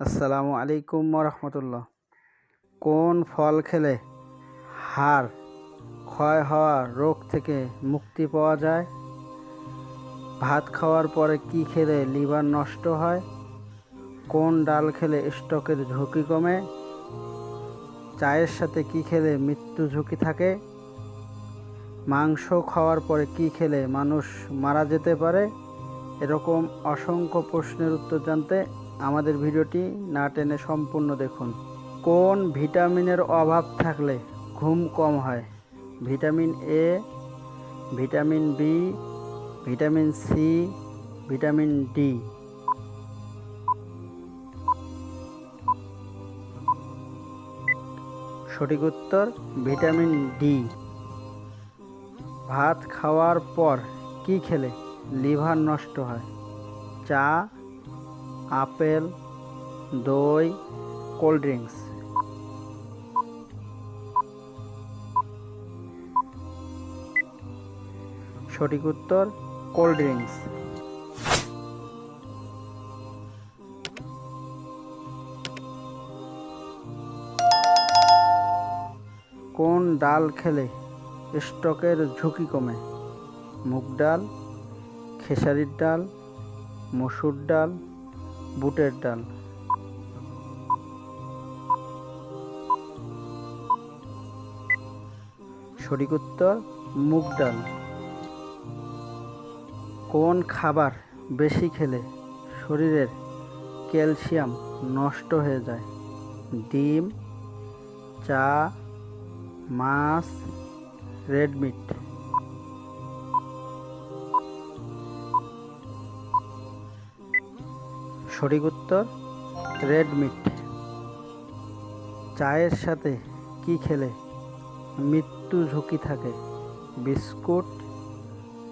আসসালামু আলাইকুম রহমতুল্লাহ কোন ফল খেলে হাড় ক্ষয় হওয়া রোগ থেকে মুক্তি পাওয়া যায়? ভাত খাওয়ার পরে কি খেলে লিভার নষ্ট হয়? কোন ডাল খেলে স্টকের ঝুঁকি কমে? চায়ের সাথে কি খেলে মৃত্যু ঝুঁকি থাকে? মাংস খাওয়ার পরে কি খেলে মানুষ মারা যেতে পারে? এরকম অসংখ্য প্রশ্নের উত্তর জানতে আমাদের ভিডিওটি না টেনে সম্পূর্ণ দেখুন। কোন ভিটামিনের অভাব থাকলে ঘুম কম হয়? Vitamin A vitamin B vitamin C vitamin D সঠিক উত্তর, ভিটামিন ডি ভাত খাওয়ার পর কি খেলে লিভার নষ্ট হয়? চা আপেল, দই, কোল্ড ড্রিঙ্কস। সঠিক উত্তর, কোল্ড ড্রিঙ্কস। কোন ডাল খেলে স্টকের ঝুঁকি কমে? মুগ ডাল, খেসারির ডাল, মসুর ডাল বুটের ডাল। সঠিক উত্তর মুগ ডাল। কোন খাবার বেশি খেলে শরীরের ক্যালসিয়াম নষ্ট হয়ে যায়? ডিম, চা, মাছ, রেড মিট। সঠিক উত্তর, রেড মিট। চায়ের সাথে কি খেলে মৃত্যু ঝুঁকি থাকে? বিস্কুট,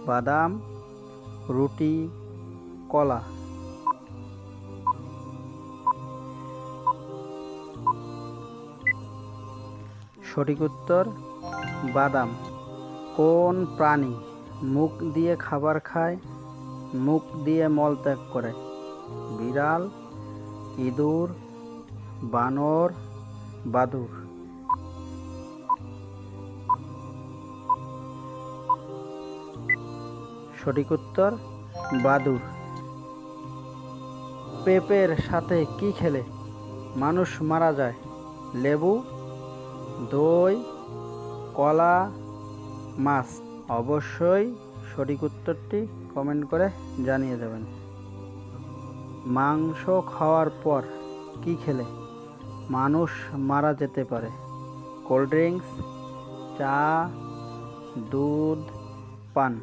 বাদাম, রুটি, কলা। সঠিক উত্তর, বাদাম। কোন প্রাণী মুখ দিয়ে খাবার খায়? মুখ দিয়ে মলত্যাগ করে। বিড়াল, ইঁদুর, বানর, বাদুর। সঠিক উত্তর, বাদুর। পেঁপের সাথে কি খেলে? মানুষ মারা যায়। লেবু, দই, কলা, মাছ। অবশ্যই সঠিক উত্তরটি কমেন্ট করে জানিয়ে দেবেন। মাংস খাওয়ার পর কি খেলে? মানুষ মারা যেতে পারে। কোল্ড ড্রিঙ্কস, চা, দুধ, পান।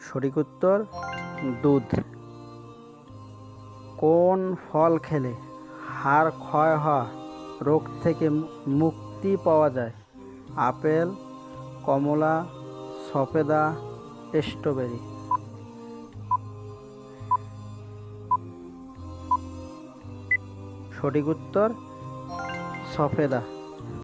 সঠিক উত্তর, দুধ। কোন ফল খেলে হাড় ক্ষয় হওয়া রোগ থেকে মুক্তি পাওয়া যায়? আপেল, কমলা সফেদা স্ট্রবেরি সঠিক উত্তর সফেদা।